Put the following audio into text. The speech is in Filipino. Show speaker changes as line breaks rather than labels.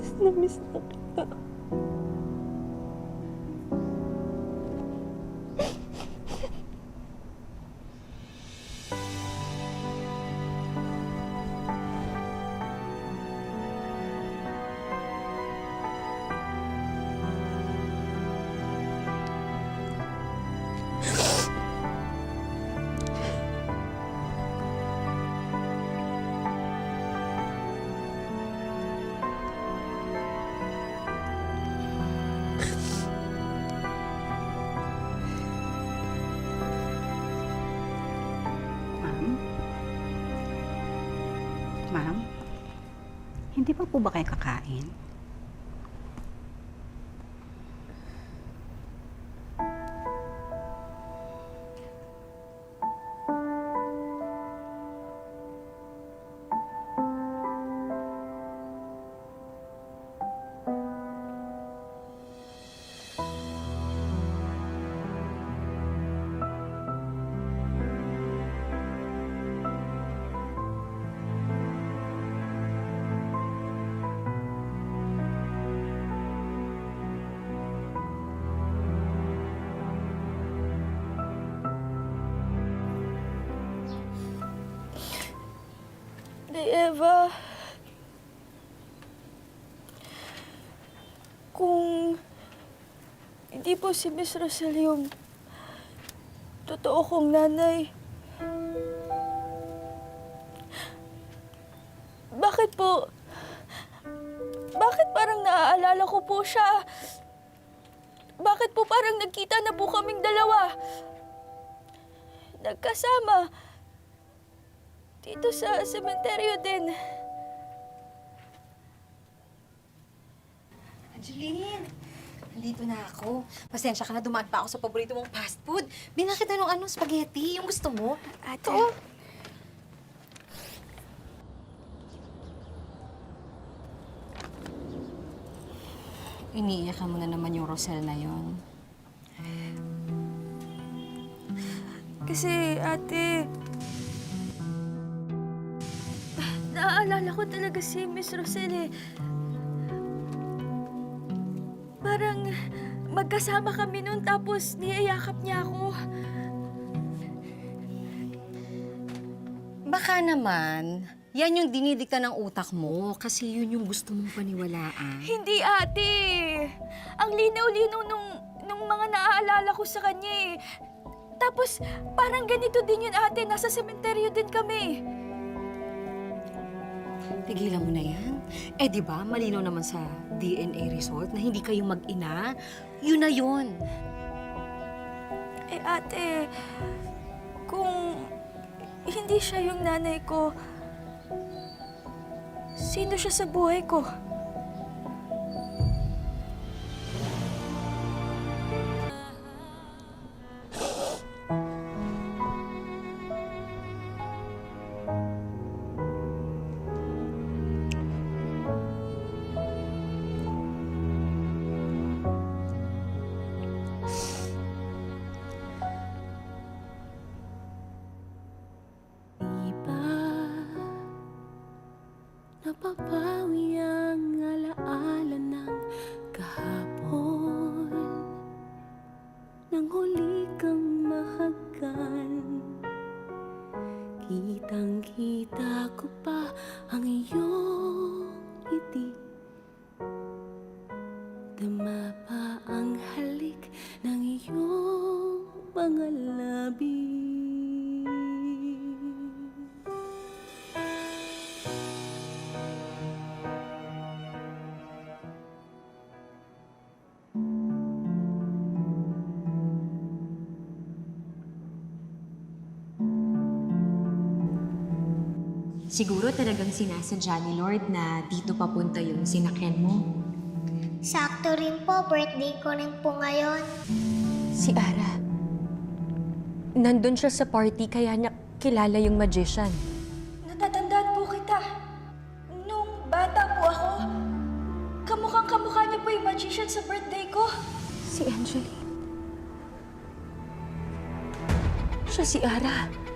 Miss na miss na kita.
Po ba kayo kakain?
Di Eva. Kung hindi po si Miss Rosel yung totoo kong nanay, bakit po, bakit parang naaalala ko po siya? Bakit po parang nagkita na po kaming dalawa? Nagkasama. Dito sa sementeryo din.
Angeline, nandito na ako. Pasensya ka na, dumaan pa ako sa paborito mong fast food. Binakit na nung ano, spaghetti, yung gusto mo.
Ate.
Oo. Iniiyak ka mo na naman yung Rosel na yon.
Kasi, ate... Naaalala ko talaga si Miss Rosel eh. Parang magkasama kami noon tapos niyayakap niya ako.
Baka naman, yan yung dinidikta ng utak mo kasi yun yung gusto mong paniwalaan.
Hindi, ate. Ang linaw-linaw nung, nung mga naaalala ko sa kanya eh. Tapos, parang ganito din yun, ate. Nasa sementeryo din kami.
Tigilan mo na yan. Eh, di ba, malinaw naman sa DNA result na hindi kayo mag-ina. Yun na yun.
Eh, ate, kung hindi siya yung nanay ko, sino siya sa buhay ko?
Napapawi ang alaala ng kahapon. Nang huli kang mahagan Kitang-kita ko pa ang iyong ngiti. Dama pa ang halik ng iyong mga labi
Siguro talagang sinasadya ni Lord na dito papunta yung sinakyan mo.
Sakto rin po, birthday ko rin po ngayon.
Si Ara. Nandun siya sa party kaya niya kilala yung magician.
Natatandaan po kita. Nung bata po ako, kamukhang kamukha niya po yung magician sa birthday ko.
Si Angeline. Siya si Ara.